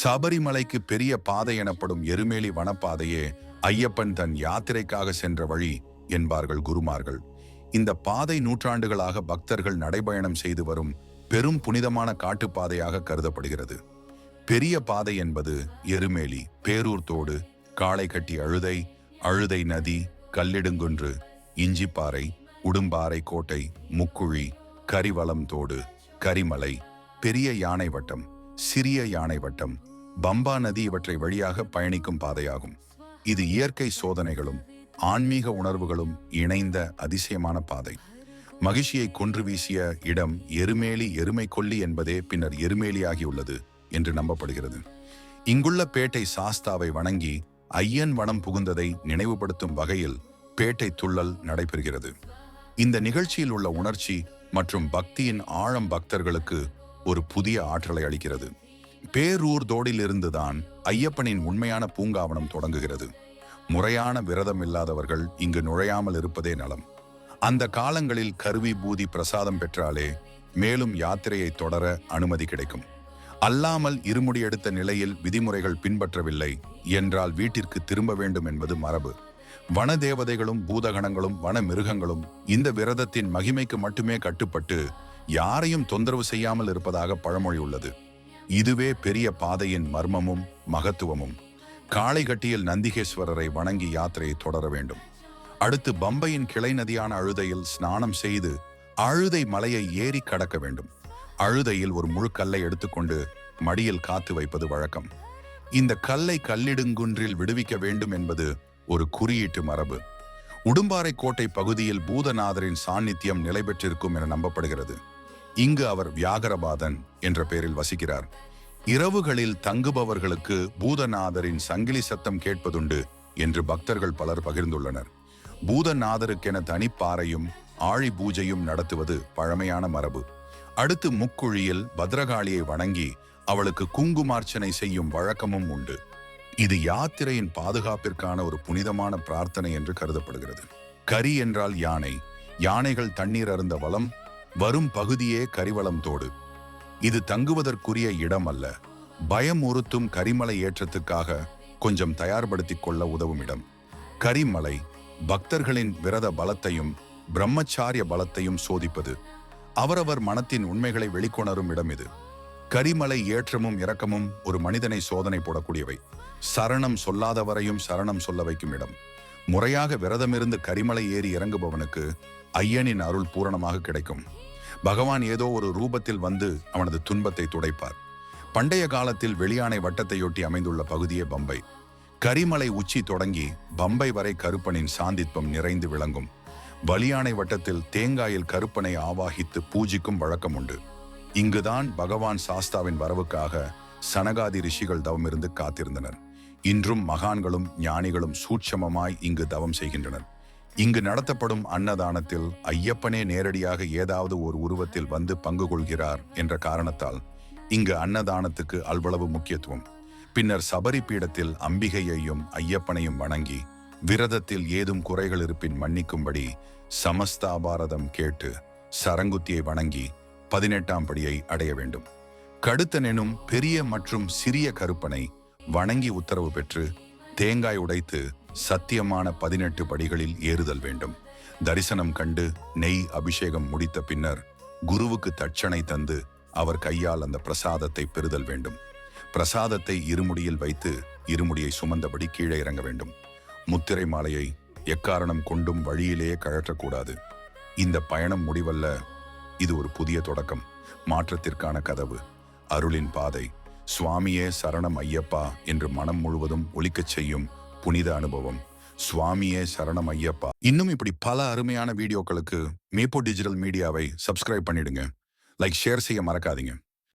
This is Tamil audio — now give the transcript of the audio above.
சபரிமலைக்கு பெரிய பாதை எனப்படும் எருமேலி வனப்பாதையே ஐயப்பன் தன் யாத்திரைக்காக சென்ற வழி என்பார்கள் குருமார்கள். இந்த பாதை நூற்றாண்டுகளாக பக்தர்கள் நடைபயணம் செய்து வரும் பெரும் புனிதமான காட்டுப்பாதையாக கருதப்படுகிறது. பெரிய பாதை என்பது எருமேலி பேரூர் தோடு கட்டி அழுதை அழுதை நதி கல்லிடுங்குன்று இஞ்சிப்பாறை உடும்பாறை கோட்டை முக்குழி கரிவளம் தோடு கரிமலை பெரிய யானை வட்டம் சிறிய யானை வட்டம் பம்பா நதி இவற்றை வழியாக பயணிக்கும் பாதையாகும். இது இயற்கை சோதனைகளும் ஆன்மீக உணர்வுகளும் இணைந்த அதிசயமான பாதை. மகிழ்ச்சியை கொன்று வீசிய இடம் எருமேலி எருமை கொல்லி என்பதே பின்னர் எருமேலியாகியுள்ளது என்று நம்பப்படுகிறது. இங்குள்ள பேட்டை சாஸ்தாவை வணங்கி ஐயன் வனம் புகுந்ததை நினைவுபடுத்தும் வகையில் பேட்டை துள்ளல் நடைபெறுகிறது. இந்த நிகழ்ச்சியில் உள்ள உணர்ச்சி மற்றும் பக்தியின் ஆழம் பக்தர்களுக்கு ஒரு புதிய ஆற்றலை அளிக்கிறது. பேரூர் தோடிலிருந்துதான் ஐயப்பனின் உண்மையான பூங்காவனம் தொடங்குகிறது. முறையான விரதம் இல்லாதவர்கள் இங்கு நுழையாமல் இருப்பதே நலம். அந்த காலங்களில் கருவி பூதி பிரசாதம் பெற்றாலே மேலும் யாத்திரையை தொடர அனுமதி கிடைக்கும். அல்லாமல் இருமுடி எடுத்த நிலையில் விதிமுறைகள் பின்பற்றவில்லை என்றால் வீட்டிற்கு திரும்ப வேண்டும் என்பது மரபு. வன தேவதைகளும் பூதகணங்களும் வன மிருகங்களும் இந்த விரதத்தின் மகிமைக்கு மட்டுமே கட்டுப்பட்டு யாரையும் தொந்தரவு செய்யாமல் இருப்பதாக பழமொழி உள்ளது. இதுவே பெரிய பாதையின் மர்மமும் மகத்துவமும். காளைகட்டியில் நந்திகேஸ்வரரை வணங்கி யாத்திரையை தொடர வேண்டும். அடுத்து பம்பையின் கிளை நதியான அழுதையில் ஸ்நானம் செய்து அழுதை மலையை ஏறி கடக்க வேண்டும். அழுதையில் ஒரு முழு கல்லை எடுத்துக்கொண்டு மடியில் காத்து வைப்பது வழக்கம். இந்த கல்லை கல்லிடுங்குன்றில் விடுவிக்க வேண்டும் என்பது ஒரு குறியீட்டு மரபு. உடும்பாறை கோட்டை பகுதியில் பூதநாதரின் சாநித்தியம் நிலை பெற்றிருக்கும் என நம்பப்படுகிறது. இங்கு அவர் வியாகரபாதன் என்ற பெயரில் வசிக்கிறார். இரவுகளில் தங்குபவர்களுக்கு பூதநாதரின் சங்கிலி சத்தம் கேட்பதுண்டு என்று பக்தர்கள் பலர் பகிர்ந்துள்ளனர். பூதநாதருக்கென தனிப்பாறையும் ஆழி பூஜையும் நடத்துவது பழமையான மரபு. அடுத்து முக்குழியில் பத்ரகாளியை வணங்கி அவளுக்கு குங்குமார்ச்சனை செய்யும் வழக்கமும் உண்டு. இது யாத்திரையின் பாதுகாப்பிற்கான ஒரு புனிதமான பிரார்த்தனை என்று கருதப்படுகிறது. கரி என்றால் யானை. யானைகள் தண்ணீர் அருந்த வளம் வரும் பகுதியே கரிவளம் தோடு. இது தங்குவதற்குரிய இடம் அல்ல. பயம் உறுத்தும் கரிமலை ஏற்றத்துக்காக கொஞ்சம் தயார்படுத்திக் கொள்ள உதவும் இடம் கரிமலை பக்தர்களின் விரத பலத்தையும் பிரம்மச்சாரிய பலத்தையும் சோதிப்பது. அவரவர் மனத்தின் உண்மைகளை வெளிக்கொணரும் இடம் இது. கரிமலை ஏற்றமும் இரக்கமும் ஒரு மனிதனை சோதனை போடக்கூடியவை. சரணம் சொல்லாதவரையும் சரணம் சொல்ல வைக்கும் இடம். முறையாக விரதமிருந்து கரிமலை ஏறி இறங்குபவனுக்கு ஐயனின் அருள் பூரணமாக கிடைக்கும். பகவான் ஏதோ ஒரு ரூபத்தில் வந்து அவனது துன்பத்தை துடைப்பார். பண்டைய காலத்தில் வெளியானை வட்டத்தையொட்டி அமைந்துள்ள பகுதியே பம்பை. கரிமலை உச்சி தொடங்கி பம்பை வரை கருப்பனின் சாந்தித்வம் நிறைந்து விளங்கும். பலியானை வட்டத்தில் தேங்காயில் கருப்பனை ஆவாகித்து பூஜிக்கும் வழக்கம் உண்டு. இங்குதான் பகவான் சாஸ்தாவின் வரவுக்காக சனகாதி ரிஷிகள் தவமிருந்து காத்திருந்தனர். இன்றும் மகான்களும் ஞானிகளும் சூட்சமமாய் இங்கு தவம் செய்கின்றனர். இங்கு நடத்தப்படும் அன்னதானத்தில் ஐயப்பனே நேரடியாக ஏதாவது ஒரு உருவத்தில் வந்து பங்கு கொள்கிறார் என்ற காரணத்தால் இங்கு அன்னதானத்துக்கு அல்வளவு முக்கியத்துவம். பின்னர் சபரி பீடத்தில் அம்பிகையையும் ஐயப்பனையும் வணங்கி விரதத்தில் ஏதும் குறைகள் இருப்பின் மன்னிக்கும்படி சமஸ்தாபாரதம் கேட்டு சரங்குத்தியை வணங்கி பதினெட்டாம் படியை அடைய வேண்டும். கடுத்தனெனும் பெரிய மற்றும் சிறிய கருப்பனை வணங்கி உத்தரவு பெற்று தேங்காய் உடைத்து சத்தியமான பதினெட்டு படிகளில் ஏறுதல் வேண்டும். தரிசனம் கண்டு நெய் அபிஷேகம் முடித்த பின்னர் குருவுக்கு தட்சணை தந்து அவர் கையால் அந்த பிரசாதத்தை பெறுதல் வேண்டும். பிரசாதத்தை இருமுடியில் வைத்து இருமுடியை சுமந்தபடி கீழே இறங்க வேண்டும். முத்திரை மாலையை எக்காரணம் கொண்டும் வழியிலேயே கழற்றக்கூடாது. இந்த பயணம் முடிவல்ல. இது ஒரு புதிய தொடக்கம். மாற்றத்திற்கான கதவு. அருளின் பாதை. சுவாமியே சரணம் ஐயப்பா என்று மனம் முழுவதும் ஒழிக்கச் செய்யும் புனித அனுபவம். சுவாமியே சரணம் ஐயப்பா. இன்னும் இப்படி பல அருமையான வீடியோக்களுக்கு மேப்போ டிஜிட்டல் மீடியாவை சப்ஸ்கிரைப் பண்ணிடுங்க. லைக் ஷேர் செய்ய மறக்காதீங்க.